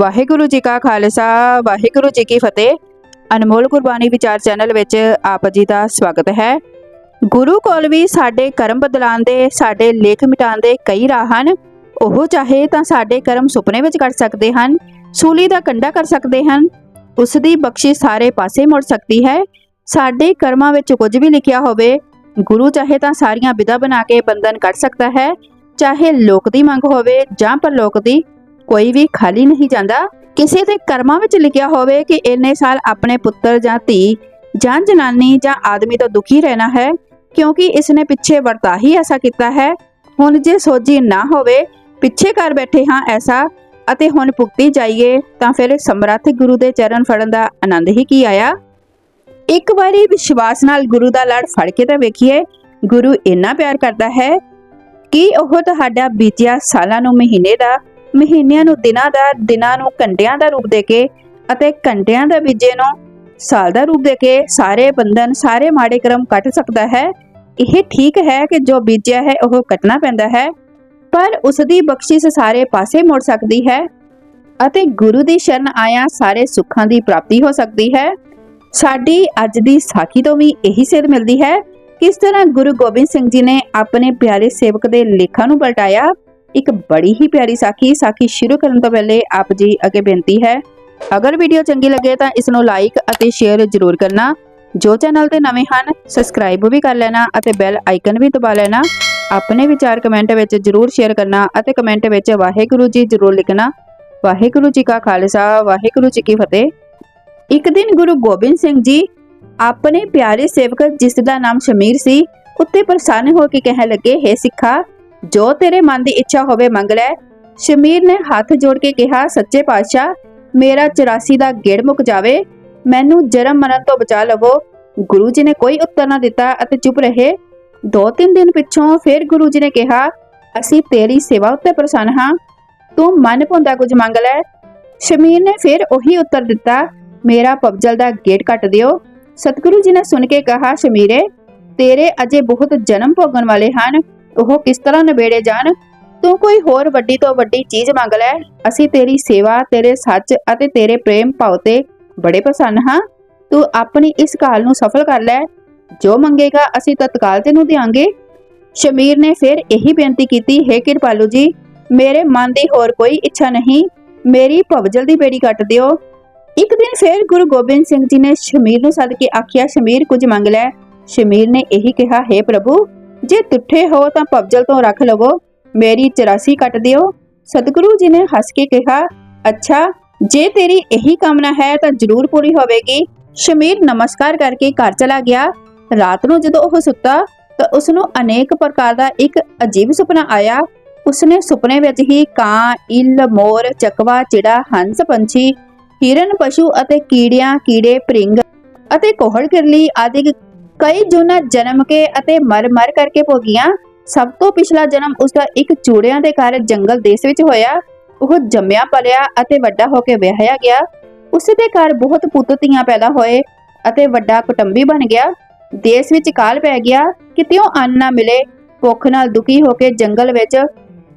ਵਾਹਿਗੁਰੂ ਜੀ ਕਾ ਖਾਲਸਾ, ਵਾਹਿਗੁਰੂ ਜੀ ਕੀ ਫਤਿਹ। ਅਨਮੋਲ ਗੁਰਬਾਣੀ ਵਿਚਾਰ ਚੈਨਲ ਵਿੱਚ ਆਪ ਜੀ ਦਾ ਸਵਾਗਤ ਹੈ। ਗੁਰੂ ਕੋਲ ਵੀ ਸਾਡੇ ਕਰਮ ਬਦਲਾਉਣ ਦੇ, ਸਾਡੇ ਲੇਖ ਮਿਟਾਉਣ ਦੇ ਕਈ ਰਾਹ ਹਨ। ਉਹ ਚਾਹੇ ਤਾਂ ਸਾਡੇ ਕਰਮ ਸੁਪਨੇ ਵਿੱਚ ਕਰ ਸਕਦੇ ਹਨ, ਸੂਲੀ ਦਾ ਕੰਡਾ ਕਰ ਸਕਦੇ ਹਨ। ਉਸ ਦੀ ਬਖਸ਼ਿਸ਼ ਸਾਰੇ ਪਾਸੇ ਮੁੜ ਸਕਦੀ ਹੈ। ਸਾਡੇ ਕਰਮਾਂ ਵਿੱਚ ਕੁਝ ਵੀ ਲਿਖਿਆ ਹੋਵੇ, ਗੁਰੂ ਚਾਹੇ ਤਾਂ ਸਾਰੀਆਂ ਵਿਧਾ ਬਣਾ ਕੇ ਬੰਧਨ ਕੱਢ ਸਕਦਾ ਹੈ। ਚਾਹੇ ਲੋਕ ਦੀ ਮੰਗ ਹੋਵੇ ਜਾਂ ਪਰਲੋਕ ਦੀ ਕੋਈ ਵੀ ਖਾਲੀ ਨਹੀਂ ਜਾਂਦਾ। ਕਿਸੇ ਦੇ ਕਰਮਾਂ ਵਿੱਚ ਲਿਖਿਆ ਹੋਵੇ ਕਿ ਇੰਨੇ ਸਾਲ ਆਪਣੇ ਪੁੱਤਰ ਜਾਂ ਧੀ ਜਾਂ ਜਨਾਨੀ ਜਾਂ ਆਦਮੀ ਤੋਂ ਦੁਖੀ ਰਹਿਣਾ ਹੈ, ਕਿਉਂਕਿ ਇਸ ਨੇ ਪਿੱਛੇ ਵਰਤਾ ਹੀ ਐਸਾ ਕੀਤਾ ਹੈ। ਹੁਣ ਜੇ ਸੋਝੀ ਨਾ ਹੋਵੇ, ਪਿੱਛੇ ਕਰ ਬੈਠੇ ਹਾਂ ਐਸਾ ਅਤੇ ਹੁਣ ਭੁਗਤੀ ਜਾਈਏ, ਤਾਂ ਫਿਰ ਸਮਰੱਥ ਗੁਰੂ ਦੇ ਚਰਨ ਫੜਨ ਦਾ ਆਨੰਦ ਹੀ ਕੀ ਆਇਆ? ਇੱਕ ਵਾਰੀ ਵਿਸ਼ਵਾਸ ਨਾਲ ਗੁਰੂ ਦਾ ਲੜ ਫੜ ਕੇ ਤਾਂ ਵੇਖੀਏ, ਗੁਰੂ ਇੰਨਾ ਪਿਆਰ ਕਰਦਾ ਹੈ ਕਿ ਉਹ ਤੁਹਾਡਾ ਬੀਤਿਆ ਸਾਲਾਂ ਨੂੰ ਮਹੀਨੇ ਦਾ ਮਹੀਨਿਆਂ ਨੂੰ, ਦਿਨਾਂ ਦਾ, ਦਿਨਾਂ ਨੂੰ, ਘੰਟਿਆਂ ਦਾ ਰੂਪ ਦੇ ਕੇ ਅਤੇ ਘੰਟਿਆਂ ਦਾ ਬੀਜੇ ਨੂੰ ਸਾਲ ਦਾ ਰੂਪ ਦੇ ਕੇ ਸਾਰੇ ਬੰਧਨ, ਸਾਰੇ ਮਾੜੇ ਕਰਮ ਕੱਟ ਸਕਦਾ ਹੈ। ਇਹ ਠੀਕ ਹੈ ਕਿ ਜੋ ਬੀਜਿਆ ਹੈ, ਉਹ ਕੱਟਣਾ ਪੈਂਦਾ ਹੈ, ਪਰ ਉਸ ਦੀ ਬਖਸ਼ਿਸ਼ ਸਾਰੇ ਪਾਸੇ ਮੁੜ ਸਕਦੀ ਹੈ ਅਤੇ ਗੁਰੂ ਦੀ ਸ਼ਰਨ ਆਇਆ ਸਾਰੇ ਸੁੱਖਾਂ ਦੀ ਪ੍ਰਾਪਤੀ ਹੋ ਸਕਦੀ ਹੈ। ਸਾਡੀ ਅੱਜ ਦੀ ਸਾਖੀ ਤੋਂ ਵੀ ਇਹੀ ਸੇਧ ਮਿਲਦੀ ਹੈ, ਕਿਸ ਤਰ੍ਹਾਂ ਗੁਰੂ ਗੋਬਿੰਦ ਸਿੰਘ ਜੀ ਨੇ ਆਪਣੇ ਪਿਆਰੇ ਸੇਵਕ ਦੇ ਲੇਖਾਂ ਨੂੰ ਪਲਟਾਇਆ ਇੱਕ ਬੜੀ ਹੀ ਪਿਆਰੀ ਸਾਖੀ ਸਾਖੀ ਸ਼ੁਰੂ ਕਰਨ ਤੋਂ ਪਹਿਲੇ ਆਪ ਜੀ ਅੱਗੇ ਬੇਨਤੀ ਹੈ, ਅਗਰ ਵੀਡੀਓ ਚੰਗੀ ਲੱਗੇ ਤਾਂ ਇਸ ਨੂੰ ਲਾਈਕ ਅਤੇ ਸ਼ੇਅਰ ਜ਼ਰੂਰ ਕਰਨਾ। ਜੋ ਚੈਨਲ ਤੇ ਨਵੇਂ ਹਨ ਸਬਸਕ੍ਰਾਈਬ ਵੀ ਕਰ ਲੈਣਾ ਅਤੇ ਬੈਲ ਆਈਕਨ ਵੀ ਦਬਾ ਲੈਣਾ। ਆਪਣੇ ਵਿਚਾਰ ਕਮੈਂਟ ਵਿੱਚ ਜ਼ਰੂਰ ਸ਼ੇਅਰ ਕਰਨਾ ਅਤੇ ਕਮੈਂਟ ਵਿੱਚ ਵਾਹਿਗੁਰੂ ਜੀ ਜ਼ਰੂਰ ਲਿਖਣਾ। ਵਾਹਿਗੁਰੂ ਜੀ ਕਾ ਖਾਲਸਾ, ਵਾਹਿਗੁਰੂ ਜੀ ਕੀ ਫਤਿਹ। ਇੱਕ ਦਿਨ ਗੁਰੂ ਗੋਬਿੰਦ ਸਿੰਘ ਜੀ ਆਪਣੇ ਪਿਆਰੇ ਸੇਵਕ ਜਿਸ ਦਾ ਨਾਮ ਸ਼ਮੀਰ ਸੀ, ਉੱਤੇ ਪ੍ਰਸੰਨ ਹੋ ਕੇ ਕਹਿਣ ਲੱਗੇ, ਹੈ ਸਿੱਖਾ ਜੋ ਤੇਰੇ ਮਨ ਦੀ ਇੱਛਾ ਹੋਵੇ ਮੰਗ ਲੈ। ਸ਼ਮੀਰ ਨੇ ਹੱਥ ਜੋੜ ਕੇ ਕਿਹਾ, ਸੱਚੇ ਪਾਤਸ਼ਾਹ, ਮੇਰਾ 84 ਦਾ ਗੇੜ ਮੁੱਕ ਜਾਵੇ, ਮੈਨੂੰ ਜਨਮ ਮਰਨ ਤੋਂ ਬਚਾ ਲਵੋ। ਗੁਰੂ ਜੀ ਨੇ ਕੋਈ ਉੱਤਰ ਨਾ ਦਿੱਤਾ ਅਤੇ ਚੁੱਪ ਰਹੇ। ਦੋ ਤਿੰਨ ਦਿਨ ਪਿੱਛੋਂ ਫਿਰ ਗੁਰੂ ਜੀ ਨੇ ਕਿਹਾ, ਅਸੀਂ ਤੇਰੀ ਸੇਵਾ ਉੱਤੇ ਪ੍ਰਸੰਨ ਹਾਂ। ਤੂੰ ਮਨ ਭੁੰਦਾ ਕੁਝ ਮੰਗ ਲੈ। ਸ਼ਮੀਰ ਨੇ ਫਿਰ ਉਹੀ ਉੱਤਰ ਦਿੱਤਾ, ਮੇਰਾ ਪਬਜਲ ਦਾ ਗੇਟ ਕੱਟ ਦਿਓ। ਸਤਿਗੁਰੂ ਜੀ ਨੇ ਸੁਣ ਕੇ ਕਹਾ, ਸ਼ਮੀਰੇ, ਤੇਰੇ ਅਜੇ ਬਹੁਤ ਜਨਮ ਭੋਗਣ ਵਾਲੇ ਹਨ। ਉਹ ਕਿਸ ਤਰ੍ਹਾਂ ਨਿਬੇੜੇ ਜਾਣ? ਤੂੰ ਕੋਈ ਹੋਰ ਵੱਡੀ ਤੋਂ ਵੱਡੀ ਚੀਜ਼ ਮੰਗ ਲੈ। ਅਸੀਂ ਤੇਰੀ ਸੇਵਾ, ਤੇਰੇ ਸੱਚ ਅਤੇ ਤੇਰੇ ਪ੍ਰੇਮ ਭਾਵ ਤੇ ਬੜੇ ਪ੍ਰਸੰਨ ਹਾਂ। ਤੂੰ ਆਪਣੀ ਇਸ ਕਾਲ ਨੂੰ ਸਫਲ ਕਰ ਲੈ। ਜੋ ਮੰਗੇਗਾ, ਅਸੀਂ ਤਤਕਾਲ ਤੈਨੂੰ ਦੇਵਾਂਗੇ ਸ਼ਮੀਰ ਨੇ ਫਿਰ ਇਹੀ ਬੇਨਤੀ ਕੀਤੀ, ਹੈ ਕਿਰਪਾਲੂ ਜੀ, ਮੇਰੇ ਮਨ ਦੀ ਹੋਰ ਕੋਈ ਇੱਛਾ ਨਹੀਂ। ਮੇਰੀ ਭਵਜਲ ਦੀ ਬੇੜੀ ਕੱਟ ਦਿਓ। ਇੱਕ ਦਿਨ ਫਿਰ ਗੁਰੂ ਗੋਬਿੰਦ ਸਿੰਘ ਜੀ ਨੇ ਸ਼ਮੀਰ ਨੂੰ ਸੱਦ ਕੇ ਆਖਿਆ, ਸ਼ਮੀਰ, ਕੁਝ ਮੰਗ ਲੈ। ਸ਼ਮੀਰ ਨੇ ਇਹੀ ਕਿਹਾ, ਹੈ ਪ੍ਰਭੂ ਜੇ ਤੁੱਠੇ ਹੋ ਤਾਂ ਭਵਜਲ ਤੋਂ ਰੱਖ ਲਵੋ। ਮੇਰੀ 84 ਕੱਟ ਦਿਓ। ਸਤਿਗੁਰੂ ਜੀ ਨੇ ਹੱਸ ਕੇ ਕਿਹਾ, ਅੱਛਾ, ਜੇ ਤੇਰੀ ਇਹੀ ਕਾਮਨਾ ਹੈ ਤਾਂ ਜ਼ਰੂਰ ਪੂਰੀ ਹੋਵੇਗੀ। ਸ਼ਮੀਰ ਨਮਸਕਾਰ ਕਰਕੇ ਘਰ ਚਲਾ ਗਿਆ। ਰਾਤ ਨੂੰ ਜਦੋਂ ਉਹ ਸੁੱਤਾ, ਤਾਂ ਉਸ ਨੂੰ ਅਨੇਕ ਪ੍ਰਕਾਰ ਦਾ ਇੱਕ ਅਜੀਬ ਸੁਪਨਾ ਆਇਆ। ਉਸਨੇ ਸੁਪਨੇ ਵਿੱਚ ਹੀ ਕਾਂ, ਇਲ, ਮੋਰ, ਚਕਵਾ, ਚਿੜਾ, ਹੰਸ, ਪੰਛੀ, ਹਿਰਨ, ਪਸ਼ੂ ਅਤੇ ਕੀੜਿਆਂ, ਕੀੜੇ, ਭ੍ਰਿੰਗ ਅਤੇ ਕੋਹੜ ਕਿਰਲੀ ਆਦਿ ਕਈ ਜੂਨਾਂ ਜਨਮ ਕੇ ਅਤੇ ਮਰ ਮਰ ਕਰਕੇ ਭੋਗੀਆਂ ਸਭ ਤੋਂ ਪਿਛਲਾ ਜਨਮ ਉਸ ਦਾ ਇੱਕ ਚੂੜਿਆਂ ਦੇ ਘਰ ਜੰਗਲ ਦੇਸ਼ ਵਿੱਚ ਹੋਇਆ। ਉਹ ਜੰਮਿਆ, ਪਲਿਆ ਅਤੇ ਵੱਡਾ ਹੋ ਕੇ ਵਿਆਹਿਆ ਗਿਆ। ਉਸ ਦੇ ਘਰ ਬਹੁਤ ਪੁੱਤ ਧੀਆਂ ਪੈਦਾ ਹੋਏ ਅਤੇ ਵੱਡਾ ਕੁਟੰਬੀ ਬਣ ਗਿਆ। ਦੇਸ਼ ਵਿੱਚ ਕਾਲ ਪੈ ਗਿਆ ਕਿਤਿਓਂ ਅੰਨ ਨਾ ਮਿਲੇ। ਭੁੱਖ ਨਾਲ ਦੁਖੀ ਹੋ ਕੇ ਜੰਗਲ ਵਿੱਚ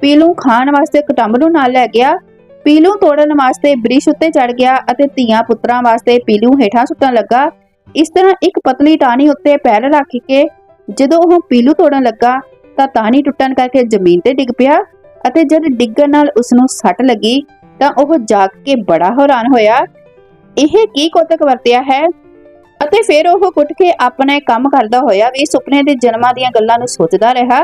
ਪੀਲੂ ਖਾਣ ਵਾਸਤੇ ਕੁਟੰਬ ਨੂੰ ਨਾਲ ਲੈ ਗਿਆ। ਪੀਲੂ ਤੋੜਨ ਵਾਸਤੇ ਬ੍ਰਿਸ਼ ਉੱਤੇ ਚੜ ਗਿਆ ਅਤੇ ਧੀਆਂ ਪੁੱਤਰਾਂ ਵਾਸਤੇ ਪੀਲੂ ਹੇਠਾਂ ਸੁੱਟਣ ਲੱਗਾ। ਇਸ ਤਰ੍ਹਾਂ ਇੱਕ ਪਤਲੀ ਟਾਹਣੀ ਉੱਤੇ ਪੈਰ ਰੱਖ ਕੇ ਜਦੋਂ ਉਹ ਪੀਲੂ ਤੋੜਨ ਲੱਗਾ ਤਾਂ ਟਾਹਣੀ ਟੁੱਟਣ ਕਰਕੇ ਜ਼ਮੀਨ ਤੇ ਡਿੱਗ ਪਿਆ ਅਤੇ ਜਦ ਡਿੱਗਣ ਨਾਲ ਉਸ ਨੂੰ ਸੱਟ ਲੱਗੀ ਤਾਂ ਉਹ ਜਾਗ ਕੇ ਬੜਾ ਹੈਰਾਨ ਹੋਇਆ। ਇਹ ਕੀ ਕੋਤਕ ਵਰਤਿਆ ਹੈ? ਅਤੇ ਫਿਰ ਉਹ ਕੁੱਟ ਕੇ ਆਪਣੇ ਕੰਮ ਕਰਦਾ ਹੋਇਆ ਵੀ ਸੁਪਨੇ ਦੇ ਜਨਮਾਂ ਦੀਆਂ ਗੱਲਾਂ ਨੂੰ ਸੋਚਦਾ ਰਿਹਾ।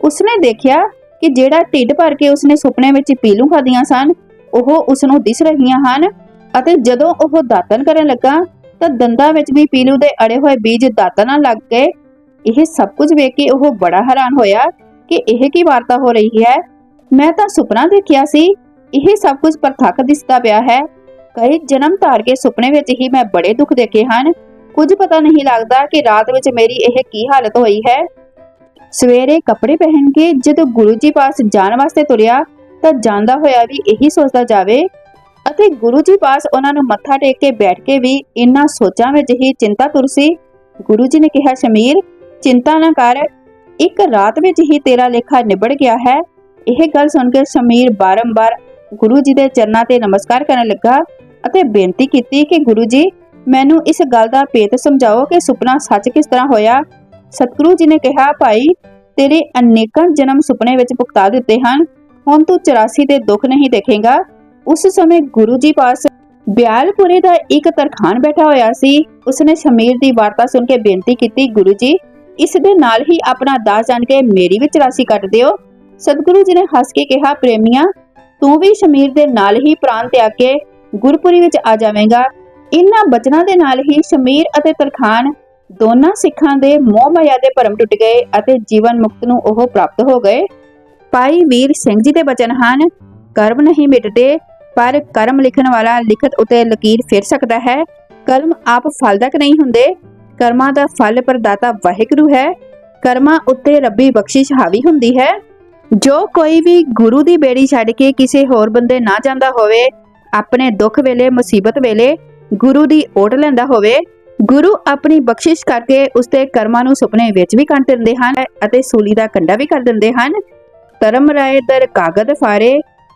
ਉਸਨੇ ਦੇਖਿਆ ਕਿ ਜਿਹੜਾ ਢਿੱਡ ਭਰ ਕੇ ਉਸਨੇ ਸੁਪਨੇ ਵਿੱਚ ਪੀਲੂ ਖਾਦੀਆਂ ਸਨ, ਉਹ ਉਸ ਨੂੰ ਦਿਸ ਰਹੀਆਂ ਹਨ ਅਤੇ ਜਦੋਂ ਉਹ ਦਾਤਨ ਕਰਨ ਲੱਗਾ ਤਾਂ ਦੰਦਾਂ ਵਿੱਚ ਵੀ ਪੀਲੂ ਦੇ ਅੜੇ ਹੋਏ ਬੀਜ ਦਾਤਨ ਨਾਲ ਲੱਗ ਗਏ। ਇਹ ਸਭ ਕੁਝ ਵੇਖ ਕੇ ਉਹ ਬੜਾ ਹੈਰਾਨ ਹੋਇਆ ਕਿ ਇਹ ਕੀ ਵਾਰਤਾ ਹੋ ਰਹੀ ਹੈ। ਮੈਂ ਤਾਂ ਸੁਪਨਾ ਦੇਖਿਆ ਸੀ, ਇਹ ਸਭ ਕੁਝ ਪ੍ਰਤੱਖ ਦਿਸਦਾ ਪਿਆ ਹੈ। ਕਈ ਜਨਮ ਧਾਰ ਕੇ ਸੁਪਨੇ ਵਿੱਚ ਹੀ ਮੈਂ ਬੜੇ ਦੁੱਖ ਦੇਖੇ ਹਨ। ਕੁਝ ਪਤਾ ਨਹੀਂ ਲੱਗਦਾ ਕਿ ਰਾਤ ਵਿੱਚ ਮੇਰੀ ਇਹ ਕੀ ਹਾਲਤ ਹੋਈ ਹੈ। ਸਵੇਰੇ ਕੱਪੜੇ ਪਹਿਨ ਕੇ ਜਦੋਂ ਗੁਰੂ ਜੀ ਪਾਸ ਜਾਣ ਵਾਸਤੇ ਤੁਰਿਆ ਤਾਂ ਜਾਂਦਾ ਹੋਇਆ ਵੀ ਇਹੀ ਸੋਚਦਾ ਜਾਵੇ ਅਤੇ ਗੁਰੂ ਜੀ ਪਾਸ ਉਹਨਾਂ ਨੂੰ ਮੱਥਾ ਟੇਕ ਕੇ ਬੈਠ ਕੇ ਵੀ ਇਨ੍ਹਾਂ ਸੋਚਾਂ ਵਿੱਚ ਹੀ ਚਿੰਤਾ ਤੁਰ ਸੀ। ਗੁਰੂ ਜੀ ਨੇ ਕਿਹਾ ਸ਼ਮੀਰ ਚਿੰਤਾ ਨਾ ਕਰ। ਇੱਕ ਰਾਤ ਵਿੱਚ ਹੀ ਤੇਰਾ ਲੇਖਾ ਨਿਬੜ ਗਿਆ ਹੈ। ਇਹ ਗੱਲ ਸੁਣ ਕੇ ਸ਼ਮੀਰ ਬਾਰੰਬਾਰ ਗੁਰੂ ਜੀ ਦੇ ਚਰਨਾਂ ਤੇ ਨਮਸਕਾਰ ਕਰਨ ਲੱਗਾ ਅਤੇ ਬੇਨਤੀ ਕੀਤੀ ਕਿ ਗੁਰੂ ਜੀ, ਮੈਨੂੰ ਇਸ ਗੱਲ ਦਾ ਭੇਤ ਸਮਝਾਓ ਕਿ ਸੁਪਨਾ ਸੱਚ ਕਿਸ ਤਰ੍ਹਾਂ ਹੋਇਆ। ਸਤਿਗੁਰੂ ਜੀ ਨੇ ਕਿਹਾ, ਭਾਈ, ਤੇਰੇ ਅਨੇਕਾਂ ਜਨਮ ਸੁਪਨੇ ਵਿੱਚ ਭੁਗਤਾ ਦਿੱਤੇ ਹਨ। ਹੁਣ ਤੂੰ 84 ਦੇ ਦੁੱਖ ਨਹੀਂ ਦੇਖੇਗਾ। ਉਸ ਸਮੇਂ ਗੁਰੂ ਜੀ ਪਾਸ ਬਿਆਲਪੁਰੇ ਦਾ ਇੱਕ ਤਰਖਾਨ ਬੈਠਾ ਹੋਇਆ ਸੀ। ਉਸਨੇ ਸ਼ਮੀਰ ਦੀ ਵਾਰਤਾ ਸੁਣ ਕੇ ਬੇਨਤੀ ਕੀਤੀ, ਗੁਰੂ ਜੀ, ਇਸ ਦੇ ਨਾਲ ਹੀ ਆਪਣਾ ਦਾਸ ਜਾਣ ਕੇ ਮੇਰੀ ਵੀ 84 ਕੱਟ ਦਿਓ। ਸਤਿਗੁਰੂ ਜੀ ਨੇ ਹੱਸ ਕੇ ਕਿਹਾ, ਪ੍ਰੇਮੀਆਂ, ਤੂੰ ਵੀ ਸ਼ਮੀਰ ਦੇ ਨਾਲ ਹੀ ਪ੍ਰਾਨ ਤਿਆਗ ਕੇ ਗੁਰਪੁਰੀ ਵਿੱਚ ਆ ਜਾਵੇਂਗਾ। ਇਨ੍ਹਾਂ ਬਚਨਾਂ ਦੇ ਨਾਲ ਹੀ ਸ਼ਮੀਰ ਅਤੇ ਤਰਖਾਨ ਦੋਨਾਂ ਸਿੱਖਾਂ ਦੇ ਮੋਹ ਮਾਇਆ ਦੇ ਭਰਮ ਟੁੱਟ ਗਏ ਅਤੇ ਜੀਵਨ ਮੁਕਤ ਨੂੰ ਉਹ ਪ੍ਰਾਪਤ ਹੋ ਗਏ। ਭਾਈ ਵੀਰ ਸਿੰਘ ਜੀ ਦੇ ਬਚਨ ਹਨ, ਕਰਮ ਨਹੀਂ ਮਿਟਦੇ ਪਰ ਕਰਮ ਲਿਖਣ ਵਾਲਾ ਲਿਖਤ ਉਤੇ ਲਕੀਰ ਫਿਰ ਸਕਦਾ ਹੈ। ਕਰਮ ਆਪ ਫਲਦਾਇਕ ਨਹੀਂ ਹੁੰਦੇ। ਕਰਮਾਂ ਦਾ ਫਲ ਪ੍ਰਦਾਤਾ ਵਾਹਿਗੁਰੂ ਹੈ। ਕਰਮਾਂ ਉੱਤੇ ਰੱਬੀ ਬਖਸ਼ਿਸ਼ ਹਾਵੀ ਹੁੰਦੀ ਹੈ। ਜੋ ਕੋਈ ਵੀ ਗੁਰੂ ਦੀ ਬੇੜੀ ਛੱਡ ਕੇ ਕਿਸੇ ਹੋਰ ਬੰਦੇ ਨਾ ਜਾਂਦਾ ਹੋਵੇ, ਆਪਣੇ ਦੁੱਖ ਵੇਲੇ, ਮੁਸੀਬਤ ਵੇਲੇ ਗੁਰੂ ਦੀ ਓਟ ਲੈਂਦਾ ਹੋਵੇ, ਗੁਰੂ ਆਪਣੀ ਬਖਸ਼ਿਸ਼ ਕਰਕੇ ਉਸਦੇ ਕਰਮਾਂ ਨੂੰ ਸੁਪਨੇ ਵਿੱਚ ਵੀ ਕੱਟ ਦਿੰਦੇ ਹਨ ਅਤੇ ਸੂਲੀ ਦਾ ਕੰਡਾ ਵੀ ਕਰ ਦਿੰਦੇ ਹਨ। ਧਰਮ ਰਾਏ ਦਰ ਕਾਗਦ ਫਾਰੇ